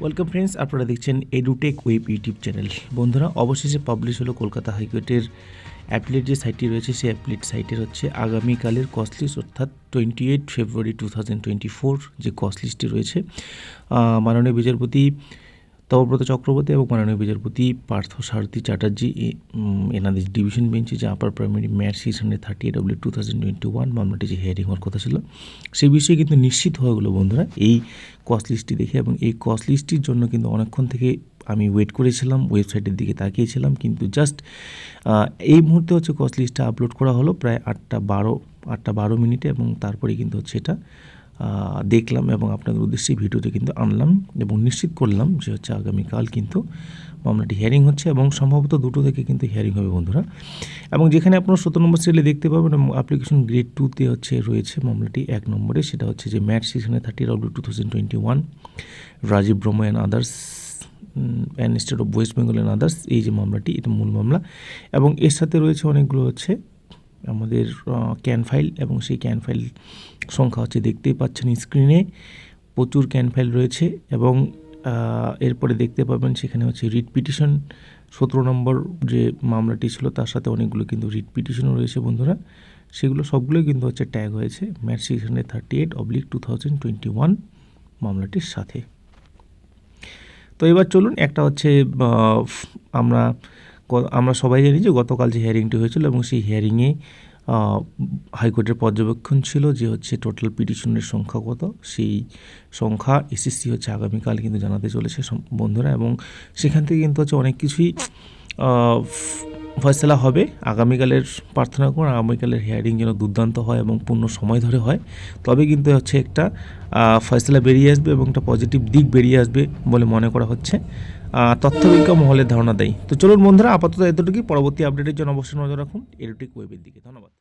Welcome friends আপনারা দেখছেন edtech web YouTube channel বন্ধুরা, অবশেষে পাবলিশ হলো কলকাতা হাইকোর্টের অ্যাপলেট যে সাইটটি রয়েছে, সেই অ্যাপলেট সাইটের হচ্ছে আগামীকালের কস্টলিস্ট অর্থাৎ twenty eight February two thousand twenty four যে কস্টলিস্টটি রয়েছে মাননীয় বিচারপতি তবব্রত চক্রবর্তী এবং মাননীয় বিচারপতি পার্থ সারথী চ্যাটার্জি এনাদের ডিভিশন বেঞ্চে যে upper primary MAT six thirty eight W two thousand twenty one মামলাটি যে হিয়ারিং হওয়ার কথা ছিল সেই বিষয়ে কিন্তু নিশ্চিত হয়ে গেলো বন্ধুরা। এই কস্ট লিস্টটি দেখে এবং এই কস্ট লিস্টটির জন্য কিন্তু অনেকক্ষণ থেকে আমি ওয়েট করেছিলাম ওয়েবসাইটের দিকে তাকিয়েছিলাম, কিন্তু জাস্ট এই মুহূর্তে হচ্ছে কস্ট লিস্টটা আপলোড করা হলো, প্রায় আটটা বারো আটটা বারো মিনিটে এবং তারপরে কিন্তু হচ্ছে এটা দেখলাম এবং আপনাদের উদ্দেশ্যে ভিডিওতে কিন্তু আনলাম এবং নিশ্চিত করলাম যে হচ্ছে আগামীকাল কিন্তু মামলাটি হিয়ারিং হচ্ছে এবং সম্ভবত দুটো থেকে কিন্তু হিয়ারিং হবে বন্ধুরা। এবং যেখানে আপনারা সতেরো নম্বর সিরিয়ালে দেখতে পাবেন এবং অ্যাপ্লিকেশন গ্রেড টুতে হচ্ছে রয়েছে মামলাটি এক নম্বরে, সেটা হচ্ছে যে ম্যাট সিজনে thirty W two thousand twenty one Rajib Brahma and others and state of West Bengal and others এই যে মামলাটি, এটা মূল মামলা। এবং এর সাথে রয়েছে অনেকগুলো হচ্ছে আমাদের ক্যান ফাইল এবং সেই ক্যান ফাইল সংখ্যা হচ্ছে দেখতেই পাচ্ছেন স্ক্রিনে প্রচুর ক্যান ফাইল রয়েছে এবং এরপরে দেখতে পাবেন সেখানে হচ্ছে রিট পিটিশন সতেরো নম্বর যে মামলাটি ছিল তার সাথে অনেকগুলো কিন্তু রিট পিটিশনও রয়েছে বন্ধুরা। সেগুলো সবগুলোই কিন্তু হচ্ছে ট্যাগ হয়েছে MAT six hundred thirty eight oblique two thousand twenty one মামলাটির সাথে। তো এবার চলুন, একটা হচ্ছে আমরা আমরা সবাই জানি যে গতকাল যে হিয়ারিংটি হয়েছিল এবং সেই হিয়ারিংয়ে হাইকোর্টের পর্যবেক্ষণ ছিল যে হচ্ছে টোটাল পিটিশনের সংখ্যা কত। সেই সংখ্যা এসএসসি হচ্ছে আগামীকাল কিন্তু জানাতে চলেছে বন্ধুরা এবং সেখান থেকে কিন্তু হচ্ছে অনেক কিছুই ফয়সলা হবে। আগামীকালের প্রার্থনা করুন, আগামীকালের হিয়ারিং যেন দুর্দান্ত হয় এবং পূর্ণ সময় ধরে হয়। তবে কিন্তু হচ্ছে একটা ফয়সলা বেরিয়ে আসবে এবং একটা পজিটিভ দিক বেরিয়ে আসবে বলে মনে করা হচ্ছে। তথ্যবিজ্ঞ মহলের ধারণা দেয়। তো চলুন বন্ধুরা, আপাতত এতটুকুই। পরবর্তী আপডেটের জন্য অবশ্যই নজর রাখুন। এরোটিক ওয়েবের দিকে। ধন্যবাদ।